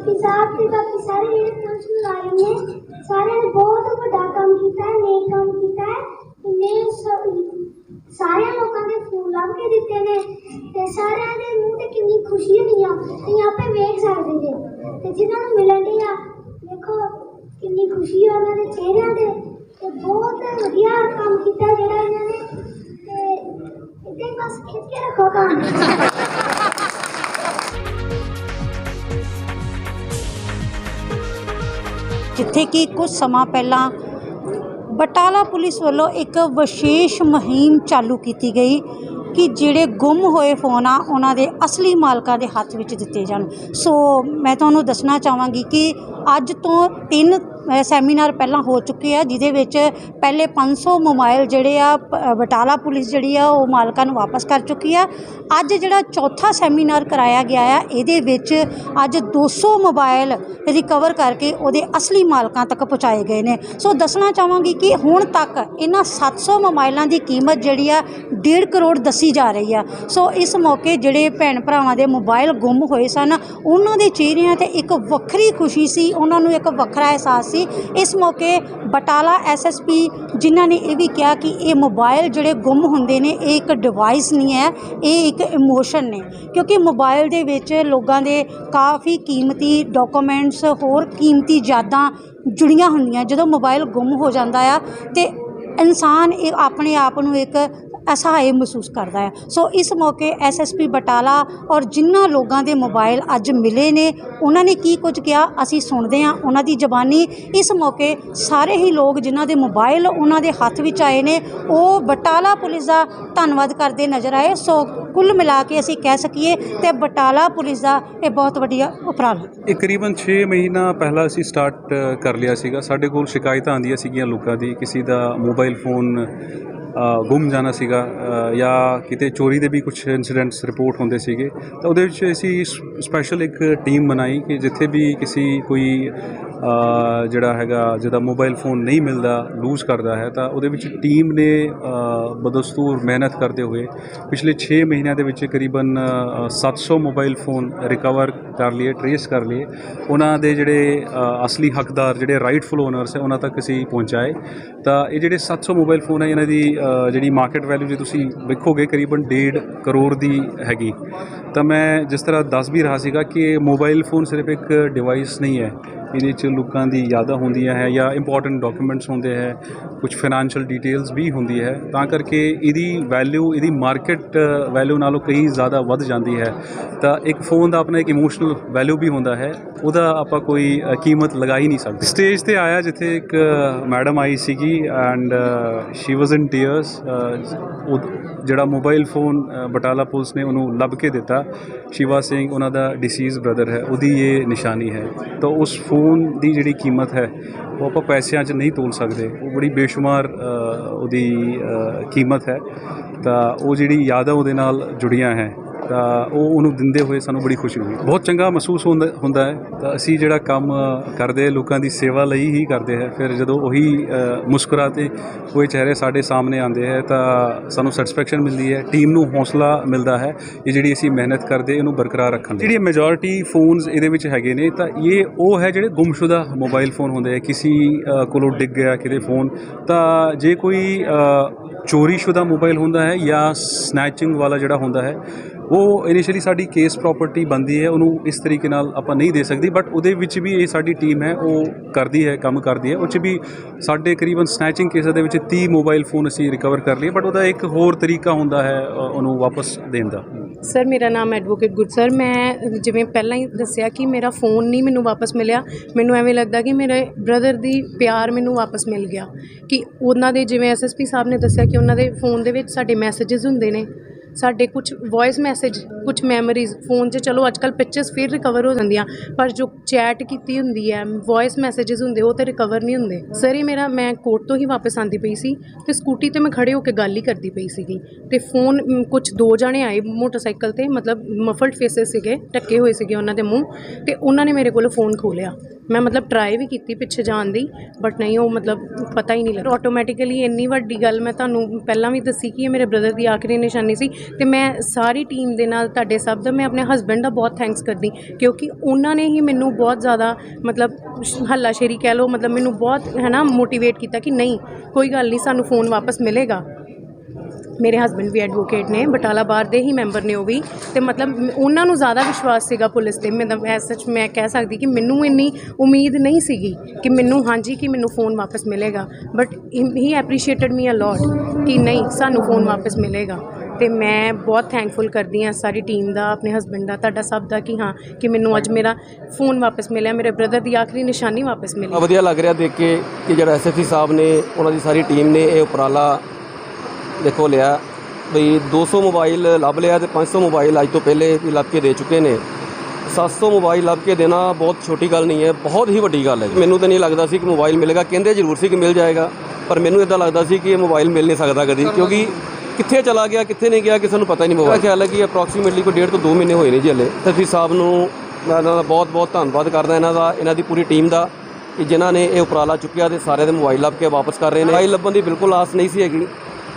SP ਸਾਹਿਬ ਤੇ ਬਾਕੀ ਸਾਰੇ ਜਿਹੜੇ ਪੁਲਿਸ ਮੁਲਾਜ਼ਮ ਨੇ, ਸਾਰਿਆਂ ਨੇ ਬਹੁਤ ਵੱਡਾ ਕੰਮ ਕੀਤਾ ਹੈ, ਨੇਕ ਕੰਮ ਕੀਤਾ ਹੈ। ਇੰਨੇ ਸਾਰਿਆਂ ਲੋਕਾਂ ਦੇ ਫੋਨ ਲੱਭ ਕੇ ਦਿੱਤੇ ਨੇ ਤੇ ਸਾਰਿਆਂ ਦੇ ਮੂੰਹ ਤੇ ਕਿੰਨੀ ਖੁਸ਼ੀ ਹੋਈ ਆ। ਤੁਸੀਂ ਆਪੇ ਵੇਖ ਸਕਦੇ ਜੇ। ਤੇ ਜਿਨ੍ਹਾਂ ਨੂੰ ਮਿਲਣ ਦੀ ਆ ਦੇਖੋ ਕਿੰਨੀ ਖੁਸ਼ੀ ਆ ਉਹਨਾਂ ਦੇ ਚਿਹਰਿਆਂ ਤੇ। ਤੇ ਬਹੁਤ ਵਧੀਆ ਕੰਮ ਕੀਤਾ ਜਿਹੜਾ ਇਹਨਾਂ ਨੇ। ਤੇ ਇੱਦਾਂ ਬਸ ਖਿੱਚ ਕੇ ਰੱਖੋ ਕੰਮ। ਜਿੱਥੇ ਕਿ ਕੁਝ ਸਮਾਂ ਪਹਿਲਾਂ ਬਟਾਲਾ ਪੁਲਿਸ ਵੱਲੋਂ ਇੱਕ ਵਿਸ਼ੇਸ਼ ਮੁਹਿੰਮ ਚਾਲੂ ਕੀਤੀ ਗਈ ਕਿ ਜਿਹੜੇ ਗੁੰਮ ਹੋਏ ਫੋਨ ਆ, ਉਹਨਾਂ ਦੇ ਅਸਲੀ ਮਾਲਕਾਂ ਦੇ ਹੱਥ ਵਿੱਚ ਦਿੱਤੇ ਜਾਣ। ਸੋ ਮੈਂ ਤੁਹਾਨੂੰ ਦੱਸਣਾ ਚਾਹਾਂਗੀ ਕਿ ਅੱਜ ਤੋਂ ਤਿੰਨ ਸੈਮੀਨਾਰ ਪਹਿਲਾਂ ਹੋ ਚੁੱਕੇ ਆ, ਜਿਹਦੇ ਵਿੱਚ ਪਹਿਲੇ 500 ਮੋਬਾਈਲ ਜਿਹੜੇ ਆ, ਪ- ਬਟਾਲਾ ਪੁਲਿਸ ਜਿਹੜੀ ਆ, ਉਹ ਮਾਲਕਾਂ ਨੂੰ ਵਾਪਸ ਕਰ ਚੁੱਕੀ ਆ। ਅੱਜ ਜਿਹੜਾ ਚੌਥਾ ਸੈਮੀਨਾਰ ਕਰਾਇਆ ਗਿਆ ਆ, ਇਹਦੇ ਵਿੱਚ ਅੱਜ 200 ਮੋਬਾਈਲ ਰਿਕਵਰ ਕਰਕੇ ਉਹਦੇ ਅਸਲੀ ਮਾਲਕਾਂ ਤੱਕ ਪਹੁੰਚਾਏ ਗਏ ਨੇ। ਸੋ ਦੱਸਣਾ ਚਾਹਾਂਗੀ ਕਿ ਹੁਣ ਤੱਕ ਇਹਨਾਂ 700 ਮੋਬਾਈਲਾਂ ਦੀ ਕੀਮਤ ਜਿਹੜੀ ਆ 1.5 ਕਰੋੜ ਦੱਸੀ ਜਾ ਰਹੀ ਆ। ਸੋ ਇਸ ਮੌਕੇ ਜਿਹੜੇ ਭੈਣ ਭਰਾਵਾਂ ਦੇ ਮੋਬਾਈਲ ਗੁੰਮ ਹੋਏ ਸਨ, ਉਹਨਾਂ ਦੇ ਚਿਹਰਿਆਂ ਤੇ ਇੱਕ ਵੱਖਰੀ ਖੁਸ਼ੀ ਸੀ, ਉਹਨਾਂ ਨੂੰ ਇੱਕ ਵੱਖਰਾ ਅਹਿਸਾਸ ਸੀ। ਇਸ ਮੌਕੇ ਬਟਾਲਾ ਐਸਐਸਪੀ ਜਿਨ੍ਹਾਂ ਨੇ ਇਹ ਵੀ ਕਿਹਾ ਕਿ ਇਹ ਮੋਬਾਈਲ ਜਿਹੜੇ ਗੁੰਮ ਹੁੰਦੇ ਨੇ, ਇਹ ਇੱਕ ਡਿਵਾਈਸ ਨਹੀਂ ਹੈ, ਇਹ ਇੱਕ ਇਮੋਸ਼ਨ ਨੇ। ਕਿਉਂਕਿ ਮੋਬਾਈਲ ਦੇ ਵਿੱਚ ਲੋਕਾਂ ਦੇ ਕਾਫੀ ਕੀਮਤੀ ਡਾਕੂਮੈਂਟਸ ਹੋਰ ਕੀਮਤੀ ਯਾਦਾਂ ਜੁੜੀਆਂ ਹੁੰਦੀਆਂ। ਜਦੋਂ ਮੋਬਾਈਲ ਗੁੰਮ ਹੋ ਜਾਂਦਾ ਆ ਤੇ ਇਨਸਾਨ ਇਹ ਆਪਣੇ ਆਪ ਨੂੰ ਇੱਕ ਅਸਹਾਏ ਮਹਿਸੂਸ ਕਰਦਾ ਹੈ। ਸੋ ਇਸ ਮੌਕੇ ਐਸਐਸਪੀ ਬਟਾਲਾ ਔਰ ਜਿਨ੍ਹਾਂ ਲੋਕਾਂ ਦੇ ਮੋਬਾਈਲ ਅੱਜ ਮਿਲੇ ਨੇ, ਉਹਨਾਂ ਨੇ ਕੀ ਕੁਝ ਕਿਹਾ? ਅਸੀਂ ਸੁਣਦੇ ਹਾਂ ਉਹਨਾਂ ਦੀ ਜ਼ਬਾਨੀ। ਇਸ ਮੌਕੇ ਸਾਰੇ ਹੀ ਲੋਕ ਜਿਨ੍ਹਾਂ ਦੇ ਮੋਬਾਈਲ ਉਹਨਾਂ ਦੇ ਹੱਥ ਵਿੱਚ ਆਏ ਨੇ, ਉਹ ਬਟਾਲਾ ਪੁਲਿਸ ਦਾ ਧੰਨਵਾਦ ਕਰਦੇ ਨਜ਼ਰ ਆਏ। ਸੋ ਕੁੱਲ ਮਿਲਾ ਕੇ ਅਸੀਂ ਕਹਿ ਸਕੀਏ ਤੇ ਬਟਾਲਾ ਪੁਲਿਸ ਦਾ ਇਹ ਬਹੁਤ ਵੱਡਾ ਉਪਰਾਲਾ। ਇਹ ਕਰੀਬਨ 6 ਮਹੀਨਾ ਪਹਿਲਾਂ ਅਸੀਂ ਸਟਾਰਟ ਕਰ ਲਿਆ ਸੀਗਾ। ਸਾਡੇ ਕੋਲ ਸ਼ਿਕਾਇਤਾਂ ਆਉਂਦੀਆਂ ਸੀਗੀਆਂ ਲੋਕਾਂ ਦੀ, ਕਿਸੇ ਦਾ ਮੋਬਾਈਲ ਫੋਨ ਗੁੰਮ ਜਾਣਾ ਸੀਗਾ ਜਾਂ ਕਿਤੇ ਚੋਰੀ ਦੇ ਵੀ ਕੁਝ ਇਨਸੀਡੈਂਟਸ ਰਿਪੋਰਟ ਹੁੰਦੇ ਸੀਗੇ, ਤਾਂ ਉਹਦੇ ਵਿੱਚ ਅਸੀਂ ਸਪੈਸ਼ਲ ਇੱਕ ਟੀਮ ਬਣਾਈ ਕਿ ਜਿੱਥੇ ਵੀ ਕਿਸੇ ਕੋਈ ਜਿਹੜਾ ਹੈਗਾ ਜਿਹਦਾ ਮੋਬਾਈਲ ਫੋਨ ਨਹੀਂ ਮਿਲਦਾ ਲੂਜ਼ ਕਰਦਾ ਹੈ ਤਾਂ ਉਹਦੇ ਵਿੱਚ ਟੀਮ ਨੇ ਬਦਸਤੂਰ ਮਿਹਨਤ ਕਰਦੇ ਹੋਏ ਪਿਛਲੇ 6 ਮਹੀਨਿਆਂ ਦੇ ਵਿੱਚ ਕਰੀਬਨ ਅ, 700 ਮੋਬਾਈਲ ਫੋਨ ਰਿਕਵਰ ਕਰ ਲਏ ਟਰੇਸ ਕਰ ਲਏ। ਉਹਨਾਂ ਦੇ ਜਿਹੜੇ ਅਸਲੀ ਹੱਕਦਾਰ ਜਿਹੜੇ ਰਾਈਟਫੁਲ ਓਨਰਸ ਹੈ ਉਹਨਾਂ ਤੱਕ ਅਸੀਂ ਪਹੁੰਚਾਏ। ਤਾਂ ਇਹ ਜਿਹੜੇ 700 ਮੋਬਾਈਲ ਫੋਨ ਹੈ ਇਹਨਾਂ ਦੀ ਜਿਹੜੀ ਮਾਰਕੀਟ ਵੈਲਿਊ ਜੇ ਤੁਸੀਂ ਵੇਖੋਗੇ ਕਰੀਬਨ 1.5 ਕਰੋੜ ਦੀ ਹੈਗੀ। ਤਾਂ ਮੈਂ ਜਿਸ ਤਰ੍ਹਾਂ ਦੱਸ ਵੀ ਰਿਹਾ ਸੀਗਾ ਕਿ ਮੋਬਾਈਲ ਫੋਨ ਸਿਰਫ ਇੱਕ ਡਿਵਾਈਸ ਨਹੀਂ ਹੈ ਇਹਦੇ 'ਚ ਲੋਕਾਂ ਦੀ ਯਾਦਾਂ ਹੁੰਦੀਆਂ ਹੈ ਜਾਂ ਇੰਪੋਰਟੈਂਟ ਡਾਕੂਮੈਂਟਸ ਹੁੰਦੇ ਹੈ ਕੁਝ ਫਾਈਨੈਂਸ਼ੀਅਲ ਡਿਟੇਲਸ ਵੀ ਹੁੰਦੀ ਹੈ, ਤਾਂ ਕਰਕੇ ਇਹਦੀ ਵੈਲਿਊ ਇਹਦੀ ਮਾਰਕੀਟ ਵੈਲਿਊ ਨਾਲੋਂ ਕਈ ਜ਼ਿਆਦਾ ਵੱਧ ਜਾਂਦੀ ਹੈ। ਤਾਂ ਇੱਕ ਫੋਨ ਦਾ ਆਪਣਾ ਇੱਕ ਇਮੋਸ਼ਨਲ ਵੈਲਿਊ ਵੀ ਹੁੰਦਾ ਹੈ, ਉਹਦਾ ਆਪਾਂ ਕੋਈ ਕੀਮਤ ਲਗਾ ਹੀ ਨਹੀਂ ਸਕਦੇ। ਸਟੇਜ ਤੇ ਆਇਆ ਜਿੱਥੇ ਇੱਕ ਮੈਡਮ ਆਈ ਸੀਗੀ and she was in tears ਜਿਹੜਾ ਮੋਬਾਈਲ ਫੋਨ ਬਟਾਲਾ ਪੁਲਿਸ ਨੇ ਉਹਨੂੰ ਲੱਭ ਕੇ ਦਿੱਤਾ। ਸ਼ਿਵਾ ਸਿੰਘ, ਉਹਨਾਂ ਦਾ ਡਿਸੀਜ਼ ਬ੍ਰਦਰ ਹੈ, ਉਹਦੀ ਇਹ ਨਿਸ਼ਾਨੀ ਹੈ। ਤਾਂ ਉਸ ਫੋਨ ਦੀ ਜਿਹੜੀ ਕੀਮਤ ਹੈ, ਉਹ ਆਪਾਂ ਪੈਸਿਆਂ 'ਚ ਨਹੀਂ ਤੋਲ ਸਕਦੇ। ਉਹ ਬੜੀ ਬੇਸ਼ੁਮਾਰ ਉਹਦੀ ਕੀਮਤ ਹੈ। ਤਾਂ ਉਹ ਜਿਹੜੀ ਯਾਦਾਂ ਉਹਦੇ ਨਾਲ ਜੁੜੀਆਂ ਹੈ ਤਾਂ ਉਹ ਉਹਨੂੰ ਦਿੰਦੇ ਹੋਏ ਸਾਨੂੰ ਬੜੀ ਖੁਸ਼ੀ ਹੋਈ। ਬਹੁਤ ਚੰਗਾ ਮਹਿਸੂਸ ਹੁੰਦਾ ਹੁੰਦਾ ਹੈ। ਤਾਂ ਅਸੀਂ ਜਿਹੜਾ ਕੰਮ ਕਰਦੇ ਲੋਕਾਂ ਦੀ ਸੇਵਾ ਲਈ ਹੀ ਕਰਦੇ ਹੈ। ਫਿਰ ਜਦੋਂ ਉਹੀ ਮੁਸਕਰਾਤੇ ਹੋਏ ਚਿਹਰੇ ਸਾਡੇ ਸਾਹਮਣੇ ਆਉਂਦੇ ਹੈ ਤਾਂ ਸਾਨੂੰ ਸੈਟੀਸਫੈਕਸ਼ਨ ਮਿਲਦੀ ਹੈ। ਟੀਮ ਨੂੰ ਹੌਸਲਾ ਮਿਲਦਾ ਹੈ ਇਹ ਜਿਹੜੀ ਅਸੀਂ ਮਿਹਨਤ ਕਰਦੇ ਇਹਨੂੰ ਬਰਕਰਾਰ ਰੱਖਣ ਲਈ ਜਿਹੜੀ ਮੈਜੋਰਿਟੀ ਫੋਨਸ ਇਹਦੇ ਵਿੱਚ ਹੈਗੇ ਨੇ ਤਾਂ ਇਹ ਉਹ ਹੈ ਜਿਹੜੇ ਗੁੰਮਸ਼ੁਦਾ ਮੋਬਾਈਲ ਫੋਨ ਹੁੰਦੇ ਆ। ਕਿਸੇ ਕੋਲੋਂ ਡਿੱਗ ਗਿਆ ਕਿਤੇ ਫੋਨ ਤਾਂ ਜੇ ਕੋਈ ਅ, ਚੋਰੀशुदा ਮੋਬਾਈਲ ਹੁੰਦਾ ਹੈ ਜਾਂ ਸਨੈਚਿੰਗ ਵਾਲਾ ਜਿਹੜਾ ਹੁੰਦਾ ਹੈ ਉਹ ਇਨੀਸ਼ੀਅਲੀ ਸਾਡੀ ਕੇਸ ਪ੍ਰਾਪਰਟੀ ਬਣਦੀ ਹੈ, ਉਹਨੂੰ ਇਸ ਤਰੀਕੇ ਨਾਲ ਆਪਾਂ ਨਹੀਂ ਦੇ ਸਕਦੀ ਬਟ ਉਹਦੇ ਵਿੱਚ ਵੀ ਇਹ ਸਾਡੀ ਟੀਮ ਹੈ, ਉਹ ਕਰਦੀ ਹੈ, ਕੰਮ ਕਰਦੀ ਹੈ। ਉਹ 'ਚ ਵੀ ਸਾਡੇ ਕਰੀਬਨ ਸਨੈਚਿੰਗ ਕੇਸਾਂ ਦੇ ਵਿੱਚ 30 ਮੋਬਾਈਲ ਫੋਨ ਅਸੀਂ ਰਿਕਵਰ ਕਰ ਲਏ ਬਟ ਉਹਦਾ ਇੱਕ ਹੋਰ ਤਰੀਕਾ ਹੁੰਦਾ ਹੈ ਉਹਨੂੰ ਵਾਪਸ ਦੇਣ ਦਾ। ਸਰ, ਮੇਰਾ ਨਾਮ ਐਡਵੋਕੇਟ ਗੁਰਸਰ ਮੈਂ ਜਿਵੇਂ ਪਹਿਲਾਂ ਹੀ ਦੱਸਿਆ ਕਿ ਮੇਰਾ ਫੋਨ ਨਹੀਂ ਮੈਨੂੰ ਵਾਪਸ ਮਿਲਿਆ, ਮੈਨੂੰ ਐਵੇਂ ਲੱਗਦਾ ਕਿ ਮੇਰੇ ਬ੍ਰਦਰ ਦੀ ਪਿਆਰ ਮੈਨੂੰ ਵਾਪਸ ਮਿਲ ਗਿਆ, ਕਿ ਉਹਨਾਂ ਦੇ ਜਿਵੇਂ ਐਸਐਸਪੀ ਸਾਹਿਬ ਨੇ ਦੱਸਿਆ ਕਿ ਉਹਨਾਂ ਦੇ ਫੋਨ ਦੇ ਵਿੱਚ ਸਾਡੇ ਮੈਸੇजेस ਹੁੰਦੇ ਨੇ। ਸਾਡੇ ਕੁਝ ਵੌਇਸ ਮੈਸੇਜ ਕੁਝ ਮੈਮਰੀਜ਼ ਫੋਨ 'ਚ ਚਲੋ ਅੱਜ ਅੱਜਕੱਲ ਪਿਕਚਰਸ ਫਿਰ ਰਿਕਵਰ ਹੋ ਜਾਂਦੀਆਂ, ਪਰ ਜੋ ਚੈਟ ਕੀਤੀ ਹੁੰਦੀ ਹੈ ਵੌਇਸ ਮੈਸੇजेस ਹੁੰਦੇ, ਉਹ ਤੇ ਰਿਕਵਰ ਨਹੀਂ ਹੁੰਦੇ। ਸਰ ਇਹ ਮੇਰਾ, ਮੈਂ ਕੋਰਟ ਤੋਂ ਹੀ ਵਾਪਸ ਆਂਦੀ ਪਈ ਸੀ ਤੇ ਸਕੂਟੀ ਤੇ ਮੈਂ ਖੜੇ ਹੋ ਕੇ ਗੱਲ ਹੀ ਕਰਦੀ ਪਈ ਸੀਗੀ ਤੇ ਫੋਨ ਕੁਝ ਦੋ ਜਣੇ ਆਏ ਮੋਟਰਸਾਈਕਲ ਤੇ, ਮਤਲਬ ਮਫਲਡ ਫੇਸਸ ਸੀਗੇ ਟੱਕੇ ਹੋਏ ਸੀਗੇ ਉਹਨਾਂ ਦੇ ਮੂੰਹ ਤੇ ਉਹਨਾਂ ਨੇ ਮੇਰੇ ਕੋਲ ਫੋਨ ਖੋਲਿਆ ਮੈਂ ਮਤਲਬ ਟਰਾਈ ਵੀ ਕੀਤੀ ਪਿੱਛੇ ਜਾਣ ਦੀ ਬਟ ਨਹੀਂ, ਉਹ ਮਤਲਬ ਪਤਾ ਹੀ ਨਹੀਂ ਲੱਗਾ। ਆਟੋਮੈਟਿਕਲੀ ਇੰਨੀ ਵੱਡੀ ਗੱਲ ਮੈਂ ਤੁਹਾਨੂੰ ਪਹਿਲਾਂ ਵੀ ਦੱਸੀ ਕਿ ਇਹ ਮੇਰੇ ਬ੍ਰਦਰ ਦੀ ਆਖਰੀ ਨਿਸ਼ਾਨੀ ਸੀ ਤੇ ਮੈਂ ਸਾਰੀ ਟੀਮ ਦੇ ਨਾਲ, ਤੁਹਾਡੇ ਸਭ ਦਾ ਮੈਂ ਆਪਣੇ ਹਸਬੈਂਡ ਦਾ ਬਹੁਤ ਥੈਂਕਸ ਕਰਦੀ, ਕਿਉਂਕਿ ਉਹਨਾਂ ਨੇ ਹੀ ਮੈਨੂੰ ਬਹੁਤ ਜ਼ਿਆਦਾ ਮਤਲਬ ਹੱਲਾਸ਼ੇਰੀ ਕਹਿ ਲਓ, ਮਤਲਬ ਮੈਨੂੰ ਬਹੁਤ ਹੈ ਨਾ ਮੋਟੀਵੇਟ ਕੀਤਾ ਕਿ ਨਹੀਂ, ਕੋਈ ਗੱਲ ਨਹੀਂ, ਸਾਨੂੰ ਫੋਨ ਵਾਪਸ ਮਿਲੇਗਾ। ਮੇਰੇ ਹਸਬੰਡ ਵੀ ਐਡਵੋਕੇਟ ਨੇ, ਬਟਾਲਾ ਬਾਰ ਦੇ ਹੀ ਮੈਂਬਰ ਨੇ ਉਹ ਵੀ। ਤੇ ਮਤਲਬ ਉਹਨਾਂ ਨੂੰ ਜ਼ਿਆਦਾ ਵਿਸ਼ਵਾਸ ਸੀਗਾ ਪੁਲਿਸ ਤੇ। ਮਤਲਬ ਐਸ ਸੱਚ ਮੈਂ ਕਹਿ ਸਕਦੀ ਕਿ ਮੈਨੂੰ ਇੰਨੀ ਉਮੀਦ ਨਹੀਂ ਸੀਗੀ ਕਿ ਮੈਨੂੰ, ਹਾਂਜੀ, ਕਿ ਮੈਨੂੰ ਫੋਨ ਵਾਪਸ ਮਿਲੇਗਾ। ਬਟ ਹੀ ਐਪਰੀਸ਼ੀਏਟਡ ਮੀ ਅ ਲੋਟ ਕਿ ਨਹੀਂ, ਸਾਨੂੰ ਫੋਨ ਵਾਪਸ ਮਿਲੇਗਾ। ਤੇ ਮੈਂ ਬਹੁਤ ਥੈਂਕਫੁਲ ਕਰਦੀ ਹਾਂ ਸਾਰੀ ਟੀਮ ਦਾ, ਆਪਣੇ ਹਸਬੰਡ ਦਾ, ਤੁਹਾਡਾ ਸਭ ਦਾ ਕਿ ਹਾਂ, ਕਿ ਮੈਨੂੰ ਅੱਜ ਮੇਰਾ ਫੋਨ ਵਾਪਸ ਮਿਲਿਆ, ਮੇਰੇ ਬ੍ਰਦਰ ਦੀ ਆਖਰੀ ਨਿਸ਼ਾਨੀ ਵਾਪਸ ਮਿਲੀ। ਵਧੀਆ ਲੱਗ ਰਿਹਾ ਦੇਖ ਕੇ ਕਿ ਜਿਹੜਾ ਐਸਐਸਪੀ ਸਾਹਿਬ ਨੇ, ਉਹਨਾਂ ਦੀ ਸਾਰੀ ਟੀਮ ਨੇ ਇਹ ਉਪਰਾਲਾ ਦੇਖੋ ਲਿਆ ਬਈ 200 ਮੋਬਾਈਲ ਲੱਭ ਲਿਆ ਤੇ 500 ਮੋਬਾਈਲ ਅੱਜ ਤੋਂ ਪਹਿਲੇ ਵੀ ਲੱਭ ਕੇ ਦੇ ਚੁੱਕੇ ਨੇ। 700 ਮੋਬਾਈਲ ਲੱਭ ਕੇ ਦੇਣਾ ਬਹੁਤ ਛੋਟੀ ਗੱਲ ਨਹੀਂ ਹੈ ਬਹੁਤ ਹੀ ਵੱਡੀ ਗੱਲ ਹੈ ਮੈਨੂੰ ਤਾਂ ਨਹੀਂ ਲੱਗਦਾ ਸੀ ਕਿ ਮੋਬਾਈਲ ਮਿਲੇਗਾ ਕਹਿੰਦੇ ਜ਼ਰੂਰ ਸੀ ਕਿ ਮਿਲ ਜਾਏਗਾ ਪਰ ਮੈਨੂੰ ਇਦਾਂ ਲੱਗਦਾ ਸੀ ਕਿ ਇਹ ਮੋਬਾਈਲ ਮਿਲ ਨਹੀਂ ਸਕਦਾ ਕਦੀ ਕਿਉਂਕਿ ਕਿੱਥੇ ਚਲਾ ਗਿਆ ਕਿੱਥੇ ਨਹੀਂ ਗਿਆ ਕਿਸੇ ਨੂੰ ਪਤਾ ਹੀ ਨਹੀਂ ਮੋਬਾਈਲ। ਖਿਆਲ ਹੈ ਕਿ ਅਪਰੋਕਸੀਮੇਟਲੀ ਕੋਈ ਡੇਢ ਤੋਂ 2 ਮਹੀਨੇ ਹੋਏ ਨੇ ਜੀ ਹਲੇ। ਐਸਐਸਪੀ ਸਾਹਿਬ ਨੂੰ ਮੈਂ ਇਹਨਾਂ ਦਾ ਬਹੁਤ ਬਹੁਤ ਧੰਨਵਾਦ ਕਰਦਾ ਇਹਨਾਂ ਦਾ ਇਹਨਾਂ ਦੀ ਪੂਰੀ ਟੀਮ ਦਾ ਕਿ ਜਿਨ੍ਹਾਂ ਨੇ ਇਹ ਉਪਰਾਲਾ ਚੁੱਕਿਆ ਤੇ ਸਾਰਿਆਂ ਦੇ ਮੋਬਾਈਲ ਲੱਭ ਕੇ ਵਾਪਸ ਕਰ ਰਹੇ ਨੇ। ਮੋਬਾਈਲ ਲੱਭਣ ਦੀ ਬਿਲਕੁਲ ਆਸ ਨਹੀਂ ਸੀ ਹੈਗੀ।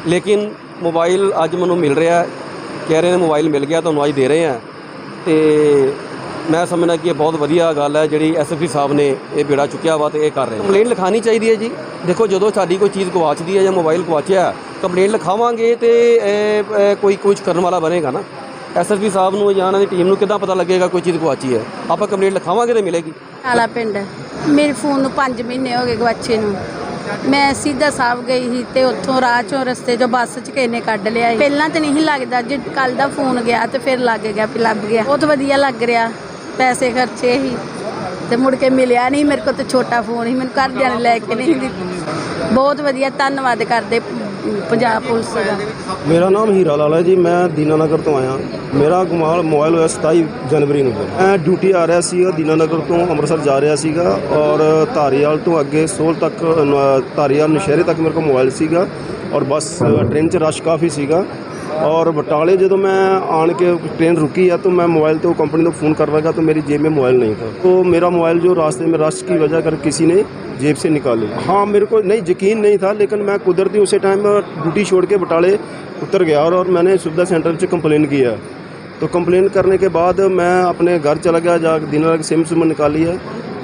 ਲੇਕਿਨ ਮੋਬਾਈਲ ਅੱਜ ਮੈਨੂੰ ਮਿਲ ਰਿਹਾ ਕਹਿ ਰਹੇ ਨੇ ਮੋਬਾਈਲ ਮਿਲ ਗਿਆ ਤੁਹਾਨੂੰ ਅੱਜ ਦੇ ਰਹੇ ਹਾਂ। ਤੇ ਮੈਂ ਸਮਝਦਾ ਕਿ ਇਹ ਬਹੁਤ ਵਧੀਆ ਗੱਲ ਹੈ ਜਿਹੜੀ ਐਸਐਸਪੀ ਸਾਹਿਬ ਨੇ ਇਹ ਬੇੜਾ ਚੁੱਕਿਆ ਵਾ ਤੇ ਇਹ ਕਰ ਰਹੇ ਨੇ। ਕੰਪਲੇਂਟ ਲਿਖਾਣੀ ਚਾਹੀਦੀ ਹੈ ਜੀ। ਦੇਖੋ ਜਦੋਂ ਸਾਡੀ ਕੋਈ ਚੀਜ਼ ਗਵਾਚਦੀ ਹੈ ਜਾਂ ਮੋਬਾਈਲ ਗਵਾਚਿਆ ਕੰਪਲੇਂਟ ਲਿਖਾਵਾਂਗੇ ਤੇ ਕੋਈ ਕੁਝ ਕਰਨ ਵਾਲਾ ਬਣੇਗਾ ਨਾ। ਐਸਐਸਪੀ ਸਾਹਿਬ ਨੂੰ ਜਾਂ ਉਹਨਾਂ ਦੀ ਟੀਮ ਨੂੰ ਕਿੱਦਾਂ ਪਤਾ ਲੱਗੇਗਾ ਕੋਈ ਚੀਜ਼ ਗਵਾਚੀ ਹੈ? ਆਪਾਂ ਕੰਪਲੇਂਟ ਲਿਖਾਵਾਂਗੇ ਤੇ ਮਿਲੇਗੀ। ਆਲਾ ਪਿੰਡ। ਮੇਰੇ ਫੋਨ ਨੂੰ 5 ਮਹੀਨੇ ਹੋ ਗਏ ਗਵਾਚੇ ਨੂੰ। ਮੈਂ ਸਿੱਧਾ ਸਾਹਿਬ ਗਈ ਸੀ ਤੇ ਉੱਥੋਂ ਰਾਹ ਚੋਂ ਰਸਤੇ 'ਚੋਂ ਬੱਸ 'ਚ ਕਿਸੇ ਨੇ ਕੱਢ ਲਿਆ ਸੀ। ਪਹਿਲਾਂ ਤਾਂ ਨਹੀਂ ਲੱਗਦਾ, ਜੇ ਕੱਲ ਦਾ ਫੋਨ ਗਿਆ ਤੇ ਫਿਰ ਲੱਗ ਗਿਆ ਵੀ ਲੱਭ ਗਿਆ ਬਹੁਤ ਵਧੀਆ ਲੱਗ ਰਿਹਾ, ਪੈਸੇ ਖਰਚੇ ਸੀ ਤੇ ਮੁੜ ਕੇ ਮਿਲਿਆ ਨਹੀਂ, ਮੇਰੇ ਕੋਲ ਤੇ ਛੋਟਾ ਫੋਨ ਸੀ, ਮੈਨੂੰ ਘਰਦਿਆਂ ਨੇ ਲੈ ਕੇ ਨਹੀਂ ਦਿੱਤਾ ਬਹੁਤ ਵਧੀਆ, ਧੰਨਵਾਦ ਕਰਦੇ ਪੰਜਾਬ ਪੁਲਿਸ ਦਾ। ਮੇਰਾ ਨਾਮ ਹੀਰਾ ਲਾਲ ਹੈ ਜੀ, ਮੈਂ ਦੀਨਾਨਗਰ ਤੋਂ ਆਇਆ। ਮੇਰਾ ਗੁਮਾਲ ਮੋਬਾਈਲ ਹੋਇਆ 27 ਜਨਵਰੀ ਨੂੰ। ਮੈਂ ਡਿਊਟੀ ਆ ਰਿਹਾ ਸੀ ਦੀਨਾਨਗਰ ਤੋਂ, ਅੰਮ੍ਰਿਤਸਰ ਜਾ ਰਿਹਾ ਸੀਗਾ ਔਰ ਧਾਰੀਵਾਲ ਤੋਂ ਅੱਗੇ ਸੋਲ ਤੱਕ ਧਾਰੀਵਾਲ ਨਸ਼ਹਿਰੇ ਤੱਕ ਮੇਰੇ ਕੋਲ ਮੋਬਾਈਲ ਸੀਗਾ ਔਰ ਬਸ ਟ੍ਰੇਨ 'ਚ ਰਸ਼ ਕਾਫੀ ਸੀਗਾ। और बटाले ਜਦੋਂ मैं आन के ट्रेन रुकी है तो मैं मोबाइल तो कंपनी को फ़ोन कर रहा था तो मेरी जेब में मोबाइल नहीं था। तो मेरा मोबाइल जो रास्ते में रश की वजह कर किसी ने जेब से निकाले। हाँ मेरे को नहीं यकीन नहीं था लेकिन मैं कुदरती उसी टाइम ड्यूटी छोड़ के बटाले उतर गया और, और मैंने सुविधा सेंटर से कंप्लेन किया। तो कंप्लेन करने के बाद मैं अपने घर चला गया जा दिन सिम सिम निकाली है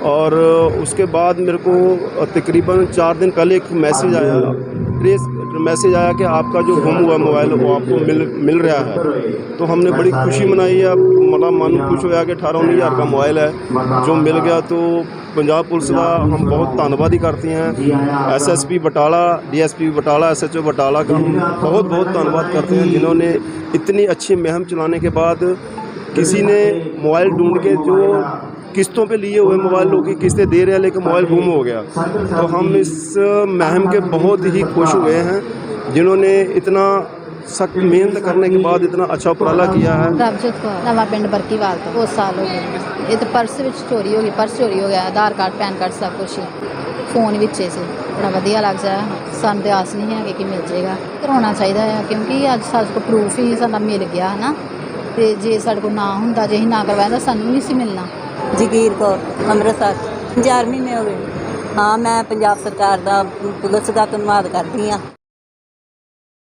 और उसके बाद मेरे को तकरीबन चार दिन पहले एक मैसेज आया। ट्रेस मैसेज आया कि आपका जो गुम हुआ मोबाइल वो आपको मिल मिल रहा है तो हमने बड़ी खुशी मनाई है मतलब मन खुश होया कि अठारह उन्नीस हज़ार का मोबाइल है जो मिल गया तो पंजाब पुलिस का हम बहुत धन्यवाद ही करते हैं SSP Batala DSP Batala SHO Batala का हम बहुत बहुत धन्यवाद करते हैं जिन्होंने इतनी अच्छी मुहिम चलाने के बाद किसी ने मोबाइल ढूंढ के जो किस्तों पे लिए हुए मोबाइल लोग की किस्तें दे रहे हैं लेकिन मोबाइल गुम हो गया तो हम इस मुहिम के बहुत ही खुश हुए हैं जिन्होंने इतना सख्त मेहनत करने के बाद इतना अच्छा उपराला किया है ਪ੍ਰਭਜੋਤ ਕੌਰ ਨਵਾਂ ਪਿੰਡ ਬਰਕੀਵਾਲ ਤੋਂ ਬਹੁਤ ਸਾਲ ਹੋ ਗਏ ਇਹ ਤਾਂ ਪਰਸ ਵਿੱਚ ਚੋਰੀ ਹੋ ਗਈ ਪਰਸ ਚੋਰੀ ਹੋ ਗਿਆ ਆਧਾਰ ਕਾਰਡ ਪੈਨ ਕਾਰਡ ਸਭ ਕੁਝ ਫੋਨ ਵਿੱਚ ਹੀ ਸੀ ਬੜਾ ਵਧੀਆ ਲੱਗਦਾ ਸਾਨੂੰ ਤੇ ਆਸ ਨਹੀਂ ਹੈ ਕਿ ਮਿਲ ਜਾਏਗਾ ਕਰਾਉਣਾ ਚਾਹੀਦਾ ਹੈ ਕਿਉਂਕਿ ਅੱਜ ਸਾਡੇ ਕੋਲ ਪ੍ਰੂਫ ਹੀ ਸਾਡਾ ਮਿਲ ਗਿਆ ਹੈ ਨਾ ਤੇ ਜੇ ਸਾਡੇ ਕੋਲ ਨਾ ਹੁੰਦਾ ਜੇ ਅਸੀਂ ਨਾ ਕਰਵਾਇਆ ਤਾਂ ਸਾਨੂੰ ਨਹੀਂ ਸੀ ਮਿਲਣਾ ਜਗੀਰ ਕੌਰ, ਅੰਮ੍ਰਿਤਸਰ 4 ਮਹੀਨੇ ਹੋ ਗਏ ਹਾਂ, ਮੈਂ ਪੰਜਾਬ ਸਰਕਾਰ ਦਾ ਪੁਲਿਸ ਦਾ ਧੰਨਵਾਦ ਕਰਦੀ ਹਾਂ।